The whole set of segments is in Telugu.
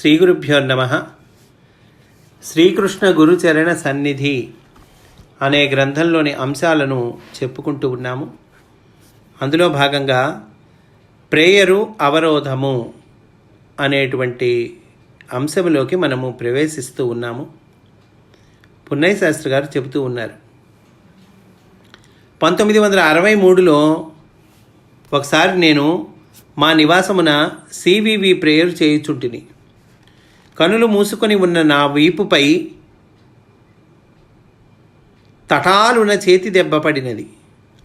శ్రీ గురుభ్యో నమ. శ్రీకృష్ణ గురుచరణ సన్నిధి అనే గ్రంథంలోని అంశాలను చెప్పుకుంటూ ఉన్నాము. అందులో భాగంగా ప్రేయరు అవరోధము అనేటువంటి అంశంలోకి మనము ప్రవేశిస్తూ ఉన్నాము. పున్నయ్య శాస్త్రి గారు చెబుతూ ఉన్నారు. పంతొమ్మిది వందల అరవై మూడులో ఒకసారి నేను మా నివాసమున సివివి ప్రేయర్ చేయుచుంటిని. కనులు మూసుకొని ఉన్న నా వీపుపై తటాలున చేతి దెబ్బ పడినది.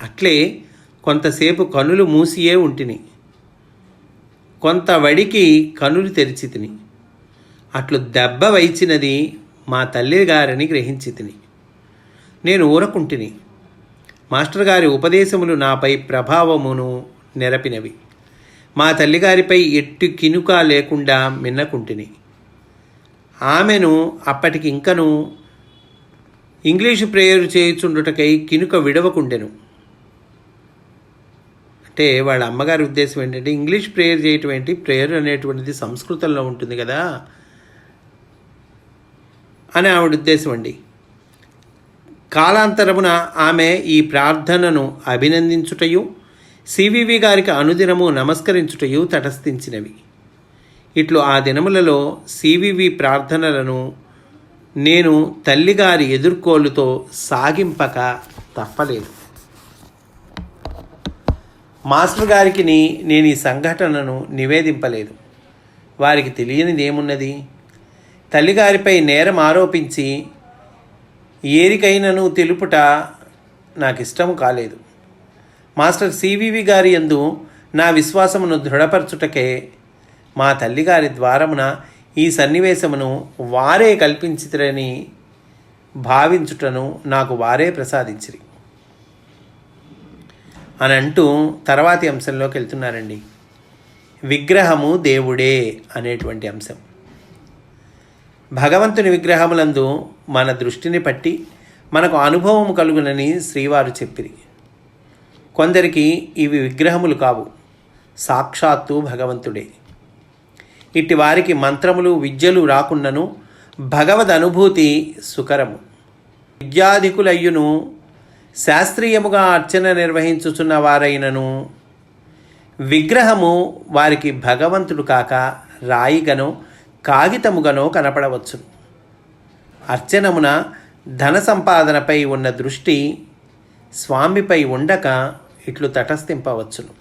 అట్లే కొంతసేపు కనులు మూసియే ఉంటిని. కొంత వడికి కనులు తెరిచి తిని అట్లు దెబ్బ వైచినది మా తల్లి గారిని గ్రహించి తిని నేను ఊరకుంటిని. మాస్టర్ గారి ఉపదేశములు నాపై ప్రభావమును నెరపినవి. మా తల్లిగారిపై ఎట్టి కినుక లేకుండా మిన్నకుంటిని. ఆమెను అప్పటికి ఇంకను ఇంగ్లీషు ప్రేయర్ చేయుచుండుటకై కినుక విడవకుండెను. అంటే వాళ్ళ అమ్మగారి ఉద్దేశం ఏంటంటే ఇంగ్లీష్ ప్రేయర్ చేయటం ఏంటి? ప్రేయర్ అనేటువంటిది సంస్కృతంలో ఉంటుంది కదా అని ఆవిడ ఉద్దేశం అండి. కాలాంతరమున ఆమె ఈ ప్రార్థనను అభినందించుటయు సివివి గారికి అనుదినము నమస్కరించుటయు తటస్థించినవి. ఇట్లు ఆ దినములలో సివివి ప్రార్థనలను నేను తల్లిగారి ఎదుర్కోలుతో సాగింపక తప్పలేదు. మాస్టర్ గారికి నేను ఈ సంఘటనను నివేదింపలేదు. వారికి తెలియనిది ఏమున్నది తల్లిగారిపై నేరం ఆరోపించి ఏరికైనను తెలుపుట నాకు ఇష్టము కాలేదు. మాస్టర్ సివివి గారి యందు నా విశ్వాసమును దృఢపరచుటకే మా తల్లిగారి ద్వారమున ఈ సన్నివేశమును వారే కల్పించితరని భావించుటను నాకు వారే ప్రసాదించిరి. అని అంటూ తర్వాతి అంశంలోకి వెళ్తున్నారండి. విగ్రహము దేవుడే అనేటువంటి అంశం. భగవంతుని విగ్రహములందు మన దృష్టిని పట్టి మనకు అనుభవం కలుగునని శ్రీవారు చెప్పిరి. కొందరికి ఇవి విగ్రహములు కావు. సాక్షాత్తు భగవంతుడే. ఇట్టి వారికి మంత్రములు విద్యలు రాకున్నను భగవద్ అనుభూతి సుకరము. విద్యాధికులయ్యును శాస్త్రీయముగా అర్చన నిర్వహించుచున్న వారైనను విగ్రహము వారికి భగవంతుడు కాక రాయిగనో కాగితముగనో కనపడవచ్చు అర్చనమున ధన సంపాదనపై ఉన్న దృష్టి స్వామిపై ఉండక ఇట్లు తటస్థింపవచ్చును.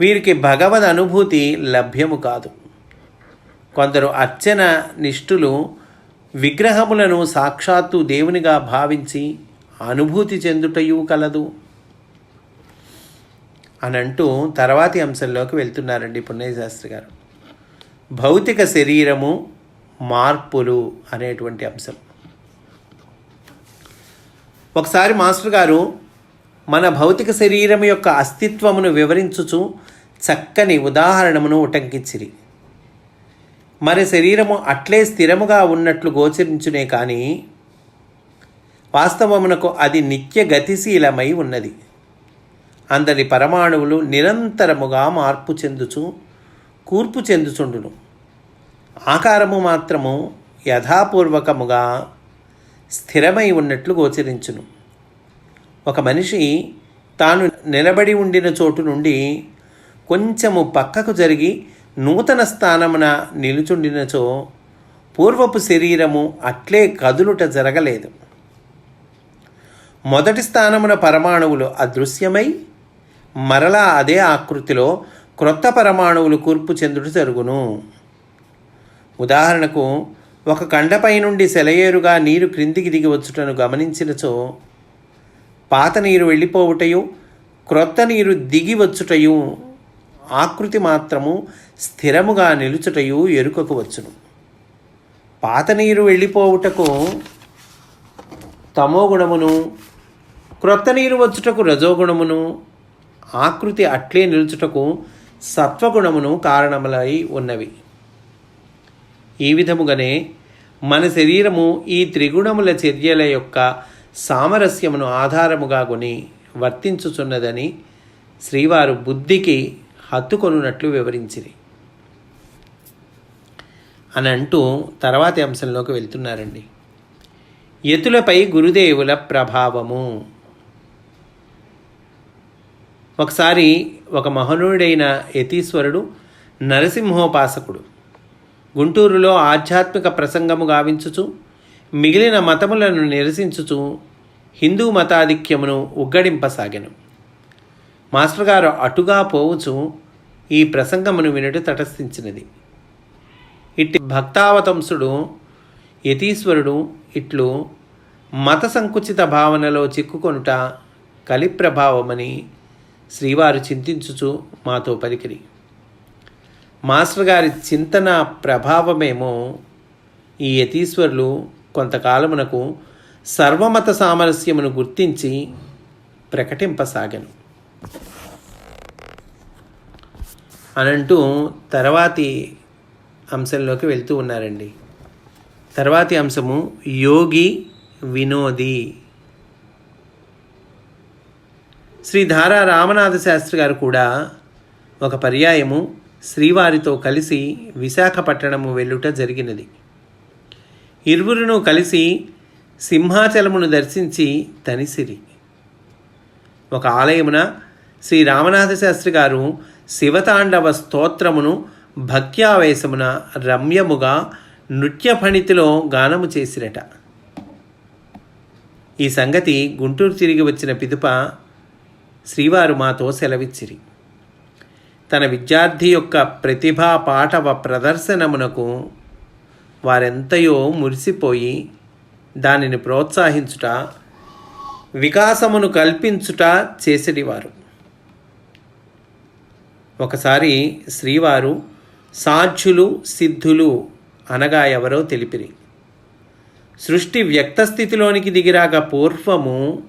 వీరికి భగవద్ అనుభూతి లభ్యము కాదు. కొందరు అర్చన నిష్ఠులు విగ్రహములను సాక్షాత్తు దేవునిగా భావించి అనుభూతి చెందుటయు కలదు. అని అంటూ తర్వాతి అంశంలోకి వెళ్తున్నారండి పుణ్యశాస్త్రి గారు. భౌతిక శరీరము మార్పులు అనేటువంటి అంశం. ఒకసారి మాస్టర్ గారు మన భౌతిక శరీరం యొక్క అస్తిత్వమును వివరించుచు చక్కని ఉదాహరణమును ఉటంకించిరి. మరి శరీరము అట్లే స్థిరముగా ఉన్నట్లు గోచరించునే కానీ వాస్తవమునకు అది నిత్య గతిశీలమై ఉన్నది. అందరి పరమాణువులు నిరంతరముగా మార్పు చెందుచు కూర్పు చెందుచుండును. ఆకారము మాత్రము యథాపూర్వకముగా స్థిరమై ఉన్నట్లు గోచరించును. ఒక మనిషి తాను నిలబడి ఉండిన చోటు నుండి కొంచెము పక్కకు జరిగి నూతన స్థానమున నిలుచుండినచో పూర్వపు శరీరము అట్లే కదులుట జరగలేదు. మొదటి స్థానమున పరమాణువులు అదృశ్యమై మరలా అదే ఆకృతిలో క్రొత్త పరమాణువులు కూర్పు చెందుట జరుగును. ఉదాహరణకు ఒక కండపై నుండి సెలయేరుగా నీరు క్రిందికి దిగి వచ్చుటను గమనించినచో పాత నీరు వెళ్ళిపోవుటయు క్రొత్త నీరు దిగి వచ్చుటయు ఆకృతి మాత్రము స్థిరముగా నిలుచుటయు ఎరుకకు వచ్చును. పాత నీరు వెళ్ళిపోవుటకు తమోగుణమును క్రొత్త నీరు వచ్చుటకు రజోగుణమును ఆకృతి అట్లే నిలుచుటకు సత్వగుణమును కారణములై ఉన్నవి. ఈ విధముగానే మన శరీరము ఈ త్రిగుణముల చర్యల యొక్క సామరస్యమును ఆధారముగా కొని వర్తించుచున్నదని శ్రీవారు బుద్ధికి హత్తుకొనున్నట్లు వివరించిరి. అని అంటూ తర్వాతి అంశంలోకి వెళ్తున్నారండి. ఎతులపై గురుదేవుల ప్రభావము. ఒకసారి ఒక మహనీయుడైన యతీశ్వరుడు నరసింహోపాసకుడు గుంటూరులో ఆధ్యాత్మిక ప్రసంగము గావించుచు మిగిలిన మతములను నిరసించుచు హిందూ మతాధిక్యమును ఉగ్గడింపసాగెను. మాస్టర్ గారు అటుగా పోవచ్చు ఈ ప్రసంగమును వినటు తటస్థించినది. ఇట్టి భక్తావతంసుడు యతీశ్వరుడు ఇట్లు మత సంకుచిత భావనలో చిక్కుకొనుట కలిప్రభావమని శ్రీవారు చింతించుచు మాతో పలికిరి. మాస్టర్ గారి చింతన ప్రభావమేమో ఈ యతీశ్వరులు కొంతకాలమునకు సర్వమత సామరస్యమును గుర్తించి ప్రకటింపసాగను. అనంటూ తర్వాతి అంశంలోకి వెళ్తూ ఉన్నారండి. తర్వాతి అంశము యోగి వినోది. శ్రీ ధారా రామనాథ శాస్త్రి గారు కూడా ఒక పర్యాయము శ్రీవారితో కలిసి విశాఖపట్టణము వెళ్ళుట జరిగినది. ఇరువురును కలిసి సింహాచలమును దర్శించి తనిసిరి. ఒక ఆలయమున శ్రీ రామనాథ శాస్త్రి గారు శివతాండవ స్తోత్రమును భక్త్యావేశమున రమ్యముగా నృత్య ఫణితిలో గానము చేసిరట. ఈ సంగతి గుంటూరు తిరిగి వచ్చిన పిదుప శ్రీవారు మాతో సెలవిచ్చిరి. తన విద్యార్థి యొక్క ప్రతిభా పాఠవ ప్రదర్శనమునకు వారెంతయో మురిసిపోయి దానిని ప్రోత్సహించుట వికాసమును కల్పించుట చేసేటివారు ఒకసారి శ్రీవారు సాధ్యులు సిద్ధులు అనగా ఎవరో తెలిపిరి. సృష్టి వ్యక్త స్థితిలోనికి దిగిరాక పూర్వము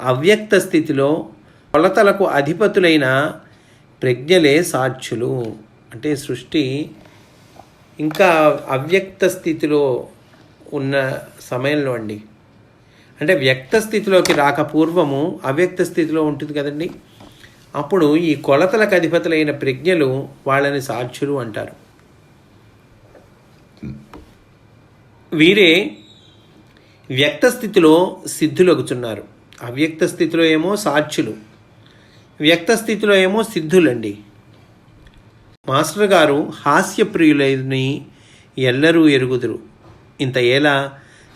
అవ్యక్త స్థితిలో కొలతలకు అధిపతులైన ప్రజ్ఞలే సాధ్యులు. అంటే సృష్టి ఇంకా అవ్యక్త స్థితిలో ఉన్న సమయంలో అండి. అంటే వ్యక్త స్థితిలోకి రాక పూర్వము అవ్యక్త స్థితిలో ఉంటుంది కదండి. అప్పుడు ఈ కొలతలకు అధిపతులైన ప్రజ్ఞలు వాళ్ళని సాధ్యులు అంటారు. వీరే వ్యక్త స్థితిలో సిద్ధులగుచున్నారు. అవ్యక్త స్థితిలో ఏమో సాధ్యులు వ్యక్త స్థితిలో ఏమో సిద్ధులండి. మాస్టర్ గారు హాస్యప్రియులని ఎల్లరూ ఎరుగుదురు. ఇంత ఏలా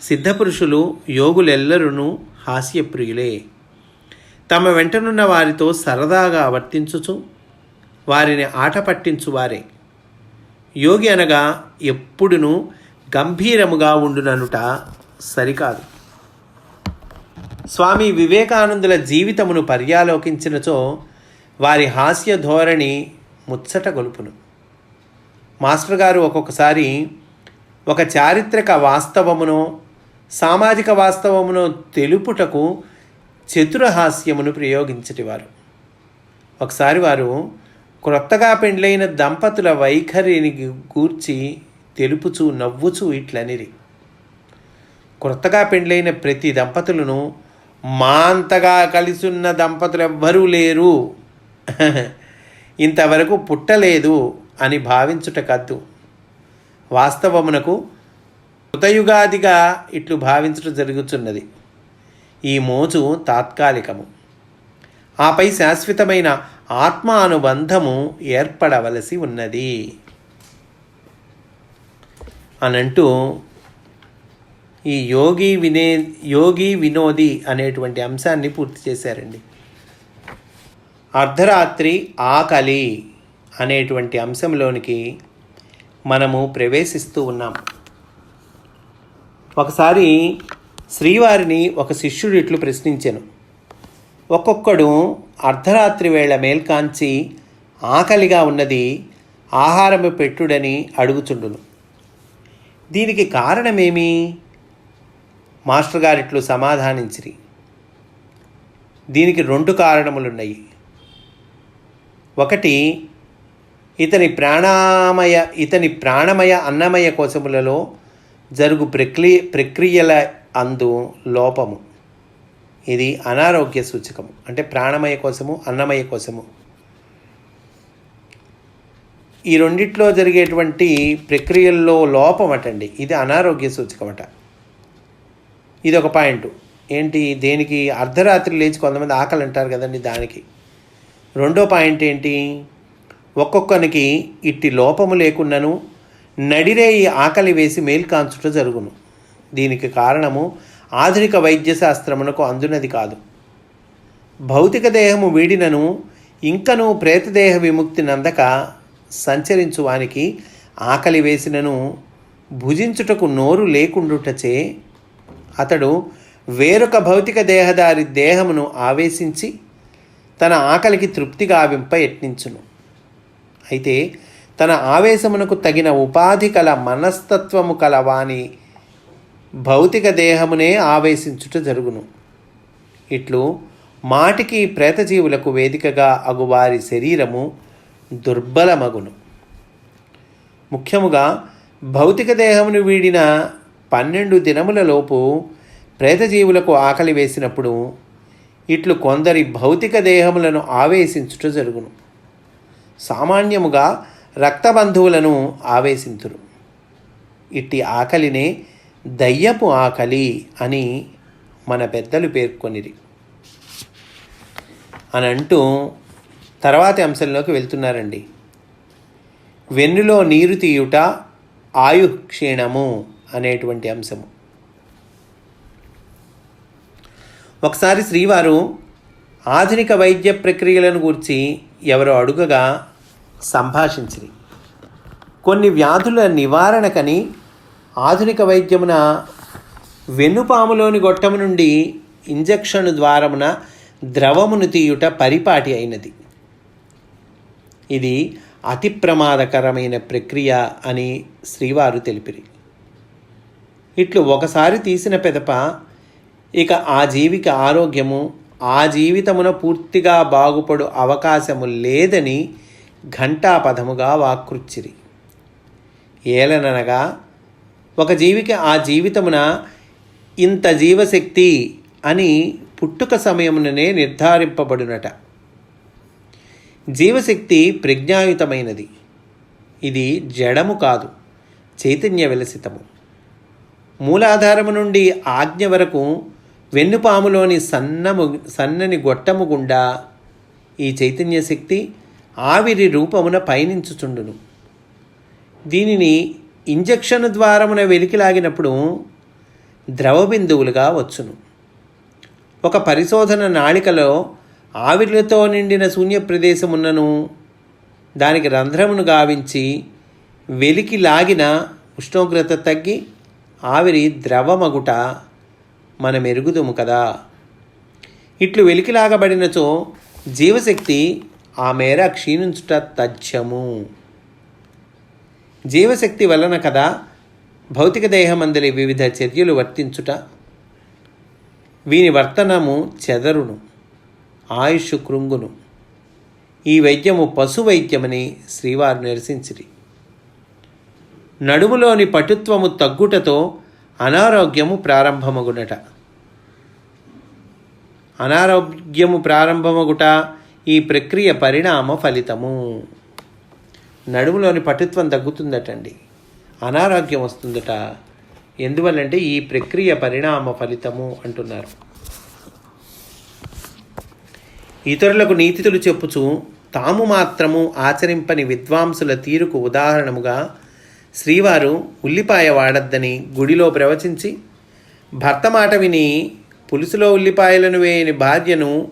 సిద్ధపురుషులు యోగులెల్లరూ హాస్యప్రియులే. తమ వెంటనున్న వారితో సరదాగా వర్తించుచు వారిని ఆట పట్టించువారే. యోగి అనగా ఎప్పుడునూ గంభీరముగా ఉండుననుట సరికాదు. స్వామి వివేకానందుల జీవితమును పర్యాలోకించినచో వారి హాస్య ధోరణి ముచ్చట గొలుపును. మాస్టర్ గారు ఒక్కొక్కసారి ఒక చారిత్రక వాస్తవమునో సామాజిక వాస్తవమునో తెలుపుటకు చతురహాస్యమును ప్రయోగించటివారు. ఒకసారి వారు క్రొత్తగా పెండ్లైన దంపతుల వైఖరిని గూర్చి తెలుపుచూ నవ్వుచూ ఇట్లనిరి. క్రొత్తగా పెండ్లైన ప్రతి దంపతులను మా అంతగా కలిసున్న దంపతులు ఎవ్వరూ లేరు. ఇంతవరకు పుట్టలేదు అని భావించుట కద్దు. వాస్తవమునకు కృతయుగాదిగా ఇట్లు భావించటం జరుగుతున్నది ఈ మోజు తాత్కాలికము. ఆపై శాశ్వతమైన ఆత్మానుబంధము ఏర్పడవలసి ఉన్నది. అనంటూ ఈ యోగి వినే యోగి వినోది అనేటువంటి అంశాన్ని పూర్తి చేశారండి. అర్ధరాత్రి ఆకలి అనేటువంటి అంశంలోనికి మనము ప్రవేశిస్తూ ఉన్నాం. ఒకసారి శ్రీవారిని ఒక శిష్యుడు ఇట్లు ప్రశ్నించాను. ఒక్కొక్కడు అర్ధరాత్రి వేళ మేల్కాంచి ఆకలిగా ఉన్నది ఆహారము పెట్టుడని అడుగుచుండును. దీనికి కారణమేమి? మాస్టర్ గారిట్లు సమాధానించిరి. దీనికి రెండు కారణములున్నాయి. ఒకటి ఇతని ప్రాణామయ ఇతని ప్రాణమయ అన్నమయ కోశములలో జరుగు ప్రక్రియ ప్రక్రియల అందు లోపము. ఇది అనారోగ్య సూచకము. అంటే ప్రాణమయ కోసము అన్నమయ కోసము. ఈ రెండిట్లో జరిగేటువంటి ప్రక్రియల్లో లోపం అటండి ఇది అనారోగ్య సూచకమట. ఇది ఒక పాయింట్. ఏంటి? దేనికి? అర్ధరాత్రి లేచి కొంతమంది ఆకలి అంటారు కదండి దానికి. రెండో పాయింట్ ఏంటి? ఒక్కొక్కనికి ఇట్టి లోపము లేకున్నను ఈ ఆకలి వేసి మేల్కాంచుట జరుగును. దీనికి కారణము ఆధునిక వైద్యశాస్త్రమునకు అందునది కాదు. భౌతిక దేహము వీడినను ఇంకను ప్రేతదేహ విముక్తి నందక సంచరించు వానికి ఆకలి వేసినను భుజించుటకు నోరు లేకుండుటచే అతడు వేరొక భౌతిక దేహదారి దేహమును ఆవేశించి తన ఆకలికి తృప్తి గావింప యత్నించును అయితే తన ఆవేశమునకు తగిన ఉపాధి కల మనస్తత్వము కలవాని భౌతిక దేహమునే ఆవేశించుట జరుగును. ఇట్లు మాటికి ప్రేతజీవులకు వేదికగా అగువారి శరీరము దుర్బలమగును. ముఖ్యముగా భౌతిక దేహమును వీడిన పన్నెండు దినములలోపు ప్రేతజీవులకు ఆకలి వేసినప్పుడు ఇట్లు కొందరి భౌతిక దేహములను ఆవేశించుట జరుగును. సామాన్యముగా రక్తబంధువులను ఆవేశింతురు. ఇట్టి ఆకలినే దయ్యపు ఆకలి అని మన పెద్దలు పేర్కొనిరి. అని అంటూ తర్వాతి అంశంలోకి వెళ్తున్నారండి. వెన్నులో నీరు తీయుట ఆయు క్షీణము అనేటువంటి అంశము. ఒకసారి శ్రీవారు ఆధునిక వైద్య ప్రక్రియలను గురించి ఎవరో అడుగగా సంభాషించి కొన్ని వ్యాధుల నివారణకని ఆధునిక వైద్యమున వెన్నుపాములోని గొట్టము నుండి ఇంజక్షన్ ద్వారమున ద్రవమును తీయుట పరిపాటి అయినది. ఇది అతి ప్రమాదకరమైన ప్రక్రియ అని శ్రీవారు తెలిపిరి. ఇట్లు ఒకసారి తీసిన పెదప ఇక ఆ జీవికి ఆరోగ్యము ఆ జీవితమున పూర్తిగా బాగుపడు అవకాశము లేదని ఘంటాపథముగా వాకృచ్చిరి. ఏలననగా ఒక జీవికి ఆ జీవితమున ఇంత జీవశక్తి అని పుట్టుక సమయముననే నిర్ధారింపబడునట. జీవశక్తి ప్రజ్ఞాయుతమైనది. ఇది జడము కాదు చైతన్య విలసితము. మూలాధారము నుండి ఆజ్ఞ వరకు వెన్నుపాములోని సన్నము సన్నని గొట్టము గుండా ఈ చైతన్య శక్తి ఆవిరి రూపమున పయనించుచుండును. దీనిని ఇంజక్షన్ ద్వారమున వెలికిలాగినప్పుడు ద్రవ బిందువులుగా వచ్చును. ఒక పరిశోధన నాళికలో ఆవిర్లతో నిండిన శూన్య ప్రదేశమున్నను దానికి రంధ్రమును గావించి వెలికి లాగిన ఉష్ణోగ్రత తగ్గి ఆవిరి ద్రవమగుట మన మెరుగుదుము కదా. ఇట్లు వెలికిలాగబడినచో జీవశక్తి ఆ మేర క్షీణించుట తథ్యము. జీవశక్తి వలన కదా భౌతిక దేహమందలి వివిధ చర్యలు వర్తించుట. వీని వర్తనము చెదరును ఆయుష్ కృంగును. ఈ వైద్యము పశు వైద్యమని శ్రీవారు నిరసించిరి. నడుములోని పటుత్వము తగ్గుటతో అనారోగ్యము ప్రారంభమగునట. అనారోగ్యము ప్రారంభమగుట ఈ ప్రక్రియ పరిణామ ఫలితము. నడుములోని పటుత్వం తగ్గుతుందటండి. అనారోగ్యం వస్తుందట. ఎందువల్లంటే ఈ ప్రక్రియ పరిణామ ఫలితము అంటున్నారు. ఇతరులకు నీతితులు చెప్పుచు తాము మాత్రము ఆచరింపని విద్వాంసుల తీరుకు ఉదాహరణముగా శ్రీవారు ఉల్లిపాయ వాడద్దని గుడిలో ప్రవచించి భర్త మాట విని పులుసులో ఉల్లిపాయలను వేయని భార్యను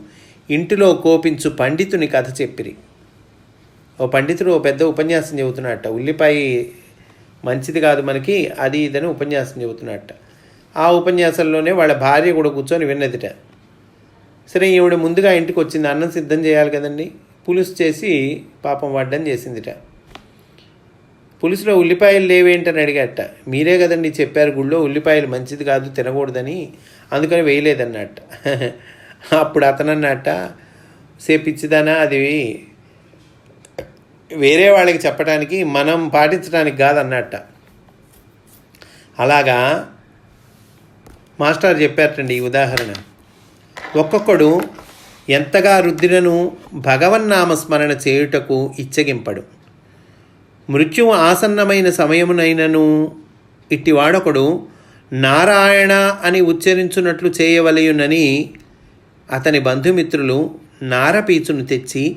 ఇంటిలో కోపించు పండితుని కథ చెప్పిరి. ఓ పండితుడు ఓ పెద్ద ఉపన్యాసం చెబుతున్నట్ట ఉల్లిపాయ మంచిది కాదు మనకి అది ఇదని ఉపన్యాసం చెబుతున్నట్ట ఆ ఉపన్యాసంలోనే వాళ్ళ భార్య కూడా కూర్చొని విన్నదిట. సరే ఈవిడ ముందుగా ఇంటికి వచ్చింది అన్నం సిద్ధం చేయాలి కదండి. పులుసు చేసి పాపం వడ్డం చేసిందిట. పులుసులో ఉల్లిపాయలు లేవేంటని అడిగట. మీరే కదండి చెప్పారు గుళ్ళో ఉల్లిపాయలు మంచిది కాదు తినకూడదని. అందుకని వేయలేదన్నట్ట అప్పుడు అతనన్నట్ట సేపిచ్చిదానా అది వేరే వాళ్ళకి చెప్పడానికి మనం పాటించడానికి కాదన్నట్ట. అలాగా మాస్టర్ చెప్పారటండి ఈ ఉదాహరణ. ఒక్కొక్కడు ఎంతగా రుద్రులను భగవన్నామస్మరణ చేయుటకు ఇచ్చగింపడు. మృత్యువు ఆసన్నమైన సమయమునైనను ఇట్టివాడొకడు నారాయణ అని ఉచ్చరించున్నట్లు చేయవలయునని అతని బంధుమిత్రులు నారపీచును తెచ్చి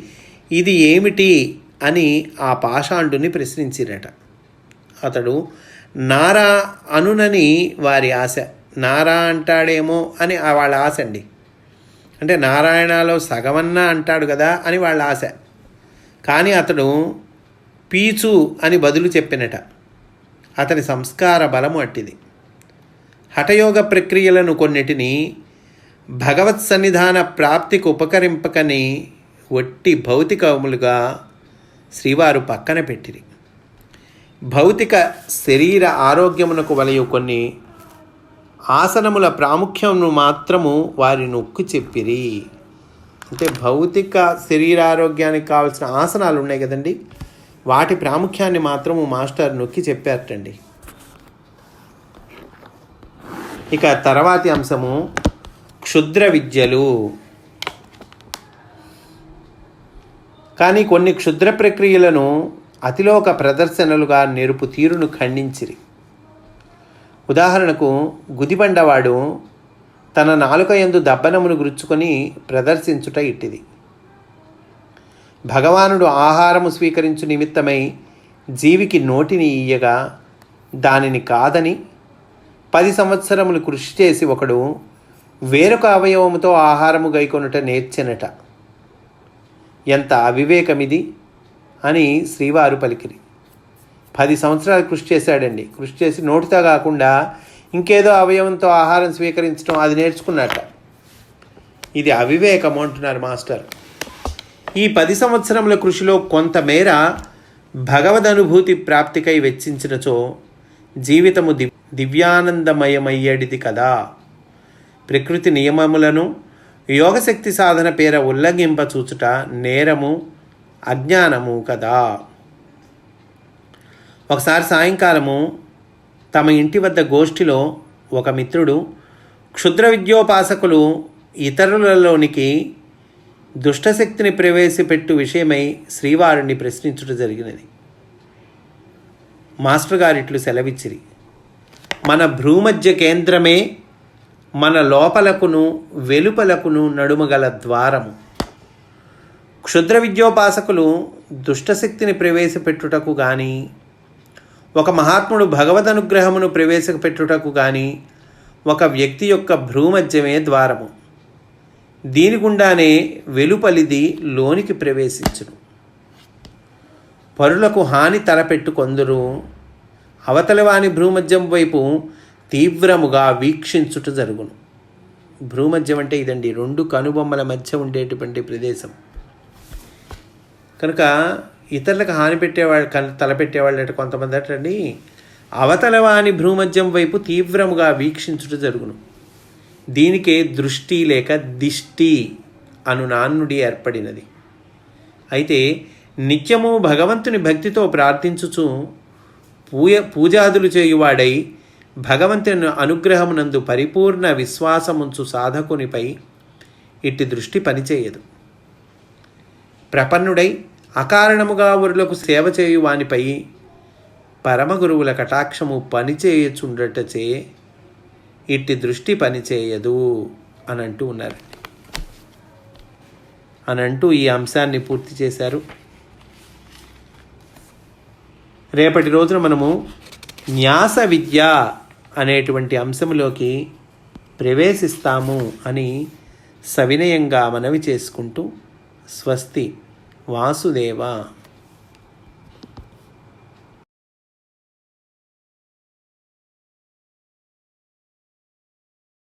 ఇది ఏమిటి? అని ఆ పాషాండుని ప్రశ్నించిరట. అతడు నారా అనునని వారి ఆశ. నారా అంటాడేమో అని వాళ్ళ ఆశ అండి. అంటే నారాయణలో సగమన్నా అంటాడు కదా అని వాళ్ళ ఆశ. కానీ అతడు పీచు అని బదులు చెప్పినట. అతని సంస్కార బలము అట్టిది. హఠయోగ ప్రక్రియలను కొన్నిటిని భగవత్ సన్నిధాన ప్రాప్తికి ఉపకరింపకని ఒట్టి భౌతికములుగా శ్రీవారు పక్కన పెట్టిరి. భౌతిక శరీర ఆరోగ్యమునకు వలయు కొన్ని ఆసనముల ప్రాముఖ్యమును మాత్రము వారి నొక్కి చెప్పిరి. అంటే భౌతిక శరీరారోగ్యానికి కావాల్సిన ఆసనాలు ఉన్నాయి కదండి. వాటి ప్రాముఖ్యాన్ని మాత్రము మాస్టర్ నొక్కి చెప్పారటండి. ఇక తర్వాతి అంశము క్షుద్ర విద్యలు. కానీ కొన్ని క్షుద్ర ప్రక్రియలను అతిలోక ప్రదర్శనలుగా నెరుపు తీరును ఖండించిరి. ఉదాహరణకు గుదిబండవాడు తన నాలుక ఎందు దబ్బనమును గురుచుకొని ప్రదర్శించుట ఇట్టిది. భగవానుడు ఆహారము స్వీకరించు నిమిత్తమై జీవికి నోటిని ఇయ్యగా దానిని కాదని పది సంవత్సరములు కృషి చేసి ఒకడు వేరొక అవయవముతో ఆహారము గైకొనుట నేర్చెనట. ఎంత అవివేకమిది అని శ్రీవారు పలికిరి. పది సంవత్సరాలు కృషి చేశాడండి. కృషి చేసి నోటితో కాకుండా ఇంకేదో అవయవంతో ఆహారం స్వీకరించడం అది నేర్చుకున్నట్ట ఇది అవివేకము అంటున్నారు మాస్టర్. ఈ పది సంవత్సరముల కృషిలో కొంతమేర భగవద్ అనుభూతి ప్రాప్తికై వెచ్చించినచో జీవితము దివ్ దివ్యానందమయమయ్యేడిది కదా. ప్రకృతి నియమములను యోగశక్తి సాధన పేర ఉల్లంఘింప చూచుట నేరము అజ్ఞానము కదా. ఒకసారి సాయంకాలము తమ ఇంటి వద్ద గోష్ఠిలో ఒక మిత్రుడు క్షుద్ర విద్యోపాసకులు ఇతరులలోనికి దుష్టశక్తిని ప్రవేశపెట్టు విషయమై శ్రీవారిని ప్రశ్నించుట జరిగినది. మాస్టర్ గారిట్లు సెలవిచ్చిరి మన భ్రూమధ్య కేంద్రమే మన లోపలకును వెలుపలకును నడుమగల ద్వారము. క్షుద్ర విద్యోపాసకులు దుష్టశక్తిని ప్రవేశపెట్టుటకు కానీ ఒక మహాత్ముడు భగవద్ అనుగ్రహమును ప్రవేశపెట్టుటకు కానీ ఒక వ్యక్తి యొక్క భ్రూమధ్యమే ద్వారము. దీని గుండానే వెలుపలిది లోనికి ప్రవేశించును. పరులకు హాని తలపెట్టు కొందరు అవతలవాని భ్రూమధ్యం వైపు తీవ్రముగా వీక్షించుట జరుగును. భ్రూమధ్యం అంటే ఇదండి రెండు కనుబొమ్మల మధ్య ఉండేటువంటి ప్రదేశం. కనుక ఇతరులకు హాని పెట్టేవాళ్ళు కన్ తలపెట్టేవాళ్ళు అంటే కొంతమంది అటండి అవతలవాని భ్రూమధ్యం వైపు తీవ్రముగా వీక్షించుట జరుగును. దీనికే దృష్టి లేక దిష్టి అను నాన్నుడి ఏర్పడినది. అయితే నిత్యము భగవంతుని భక్తితో ప్రార్థించుచు పూయ పూజాదులు చేయువాడై భగవంతుని అనుగ్రహమునందు పరిపూర్ణ విశ్వాసముంచు సాధకునిపై ఇట్టి దృష్టి పనిచేయదు. ప్రపన్నుడై అకారణముగా వరులకు సేవ చేయు వానిపై పరమగురువుల కటాక్షము పనిచేయచుండటచే ఇట్టి దృష్టి పనిచేయదు అని అంటూ ఉన్నారు. అని అంటూ ఈ అంశాన్ని పూర్తి చేశారు. రేపటి రోజున మనము న్యాస విద్య అనేటువంటి అంశంలోకి ప్రవేశిస్తాము అని సవినయంగా మనవి చేసుకుంటూ స్వస్తి వాసుదేవ.